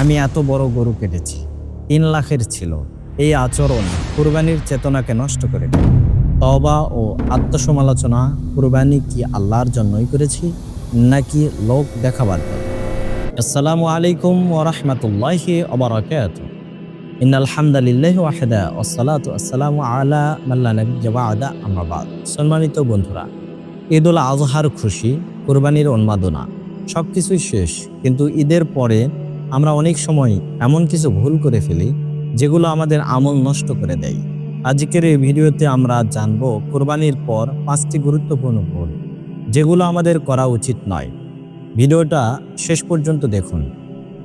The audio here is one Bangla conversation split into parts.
আমি এত বড় গরু কেটেছি। তিন লাখের ছিল। এই আচরণ কুরবানির চেতনাকে নষ্ট করে তবা ও আত্মসমালোচনা কুরবানি কি আল্লাহর জন্যই করেছি নাকি লোক দেখাবার আসসালামু আলাইকুম ওরহমতুল্লাহি ওবরাকাত ইন সম্মানিত বন্ধুরা, ঈদুল আজহার খুশি, কুরবানির উন্মাদনা সব কিছুই শেষ। কিন্তু ঈদের পরে আমরা অনেক সময় এমন কিছু ভুল করে ফেলি, যেগুলো আমাদের আমল নষ্ট করে দেয়। আজকের এই ভিডিওতে আমরা জানব কোরবানির পর পাঁচটি গুরুত্বপূর্ণ ভুল, যেগুলো আমাদের করা উচিত নয়। ভিডিওটা শেষ পর্যন্ত দেখুন,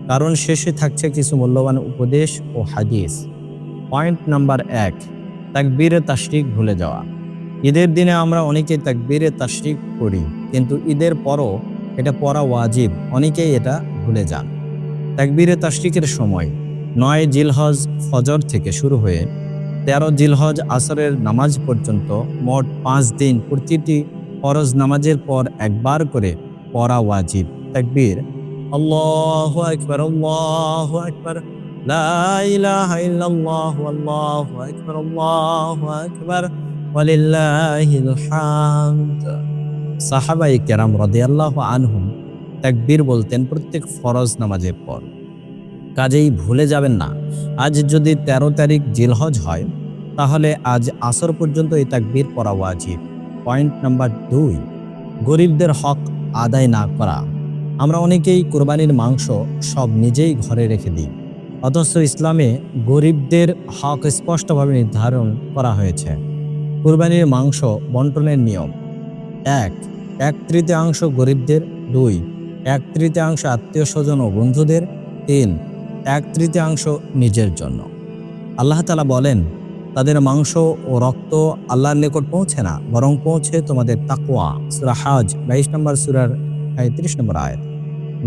কারণ শেষে থাকছে কিছু মূল্যবান উপদেশ ও হাদিস। পয়েন্ট নাম্বার এক, তাকবীরে তাশরিক ভুলে যাওয়া। ঈদের দিনে আমরা অনেকেই তাকবীরে তাশরিক করি কিন্তু ঈদের পরও এটা পড়া ওয়াজিব, অনেকেই এটা ভুলে যান। তাকবীরে তাশরিকের সময় নয় জিলহজ ফজর থেকে শুরু হয়ে তেরো জিলহজ আসরের নামাজ পর্যন্ত মোট পাঁচ দিন প্রতিটি ফরজ নামাজের পর একবার করে পড়া ওয়াজিব। তাকবীর, আল্লাহু আকবার আল্লাহু আকবার আল্লাহু আল্লাহু সাহাবাই কেরাম রাদিয়াল্লাহু আনহুম তাকবীর বলতেন প্রত্যেক ফরজ নামাজের পর। কাজেই ভুলে যাবেন না। আজ যদি ১৩ তারিখ জিলহজ হয়, তাহলে আজ আসর পর্যন্ত এই তাকবীর পড়া ওয়াজিব। পয়েন্ট নাম্বার দুই, গরিবদের হক আদায় না করা। আমরা অনেকেই কোরবানির মাংস সব নিজেই ঘরে রেখে দিই। অথচ ইসলামে গরিবদের হক স্পষ্টভাবে নির্ধারণ করা হয়েছে। কোরবানির মাংস বন্টনের নিয়ম। এক এক তৃতীয়াংশ গরিবদের। দুই এক তৃতীয়াংশ আত্মীয় স্বজন ও বন্ধুদের, তিন, এক তৃতীয়াংশ নিজের জন্য। আল্লাহ তালা বলেন, তাদের মাংস ও রক্ত আল্লাহর নিকট পৌঁছে না, বরং পৌঁছে তোমাদের তাকুয়া সুরা হাজ, বাইশ নম্বর সুরার পঁয়ত্রিশ নম্বর আয়াত।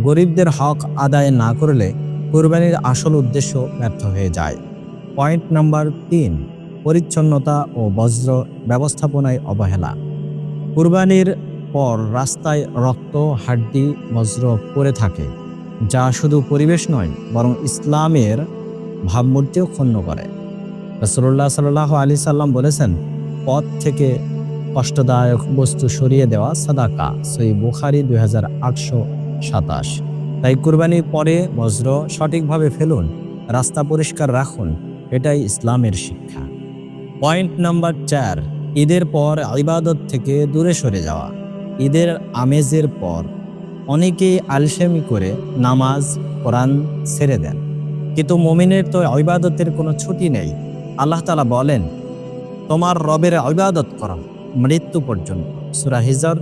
গরিবদের হক আদায় না করলে কোরবানির আসল উদ্দেশ্য ব্যর্থ হয়ে যায়। পয়েন্ট নাম্বার তিন, পরিচ্ছন্নতা ও বজ্র ব্যবস্থাপনায় অবহেলা। কুরবানির পর রাস্তায় রক্ত, হাড্ডি, বজ্র পড়ে থাকে, যা শুধু পরিবেশ নয়, বরং ইসলামের ভাবমূর্তিও ক্ষুণ্ণ করে। রসুল্লাহ সাল্লাহ আলি সাল্লাম বলেছেন, পথ থেকে কষ্টদায়ক বস্তু সরিয়ে দেওয়া সাদাকা। সই বুখারি দুই হাজার আটশো সাতাশ। তাই কুরবানির পরে বজ্র সঠিকভাবে ফেলুন, রাস্তা পরিষ্কার রাখুন, এটাই ইসলামের শিক্ষা। পয়েন্ট নাম্বার চার, ঈদের পর ইবাদত থেকে দূরে সরে যাওয়া। ঈদের আমেজের পর অনেকেই আলসেমি করে নামাজ, কোরআন ছেড়ে দেন। কিন্তু মমিনের তো ইবাদতের কোনো ছুটি নেই। আল্লাহ তালা বলেন, তোমার রবের ইবাদত করো, মৃত্যু পর্যন্ত। সুরা হিজর,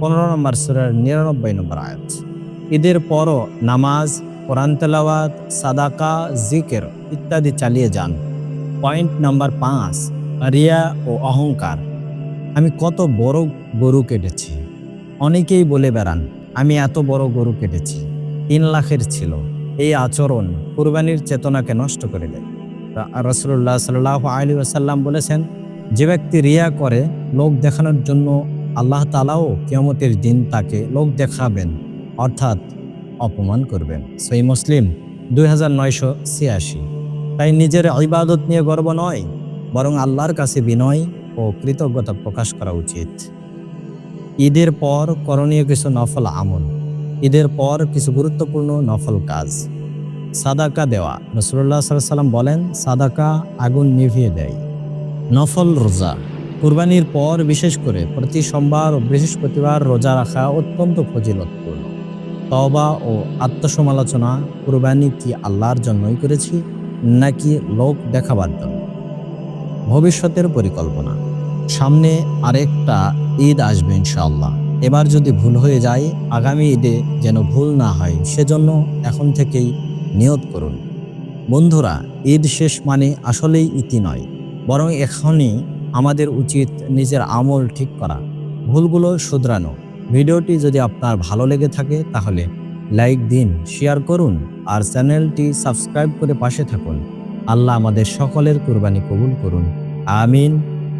পনেরো নম্বর সুরার নিরানব্বই নম্বর আয়াত। ঈদের পরও নামাজ, কোরআন তেলাওয়াত, সাদাকা, জিকের ইত্যাদি চালিয়ে যান। পয়েন্ট নাম্বার পাঁচ, রিয়া ও অহংকার। আমি কত বড় গরু কেটেছি। অনেকেই বলে, বেড়ান, আমি এত বড় গরু কেটেছি, তিন লাখের ছিল। এই আচরণ কুরবানির চেতনাকে নষ্ট করে দেয়। রসুল্লাহ সাল্লাহ আলী আসাল্লাম বলেছেন, যে ব্যক্তি রিয়া করে লোক দেখানোর জন্য আল্লাহ তালাও কেমতের দিন তাকে লোক দেখাবেন, অর্থাৎ অপমান করবেন। সেই মুসলিম দুই হাজার নয়শো ছিয়াশি। তাই নিজের ইবাদত নিয়ে গর্ব নয়, বরং আল্লাহর কাছে বিনয় ও কৃতজ্ঞতা প্রকাশ করা উচিত। ঈদের পর করণীয় কিছু নফল আমল, ঈদের পর কিছু গুরুত্বপূর্ণ নফল কাজ। সাদাকা দেওয়া রসুল্লাহ সাল্লাম বলেন, সাদাকা আগুন নিভিয়ে দেয়। নফল রোজা, কুরবানির পর বিশেষ করে প্রতি সোমবার ও বৃহস্পতিবার রোজা রাখা অত্যন্ত ফজিলতপূর্ণ। তবা ও আত্মসমালোচনা, কুরবানি কি আল্লাহর জন্যই করেছি নাকি লোক দেখাবার জন্য? ভবিষ্যতের পরিকল্পনা। সামনে আরেকটা ঈদ আসবে ইনশাআল্লাহ। এবার যদি ভুল হয়ে যায়, আগামী ঈদে যেন ভুল না হয়, সেজন্য এখন থেকেই নিয়ত করুন। বন্ধুরা, ঈদ শেষ মানে আসলেই ইতি নয়, বরং এখনই আমাদের উচিত নিজের আমল ঠিক করা। ভুলগুলো শুধরানো। ভিডিওটি যদি আপনার ভালো লেগে থাকে, তাহলে লাইক দিন, শেয়ার করুন, আর চ্যানেলটি সাবস্ক্রাইব করে পাশে থাকুন। আল্লাহ আমাদের সকলের কুরবানি কবুল করুন। আমিন।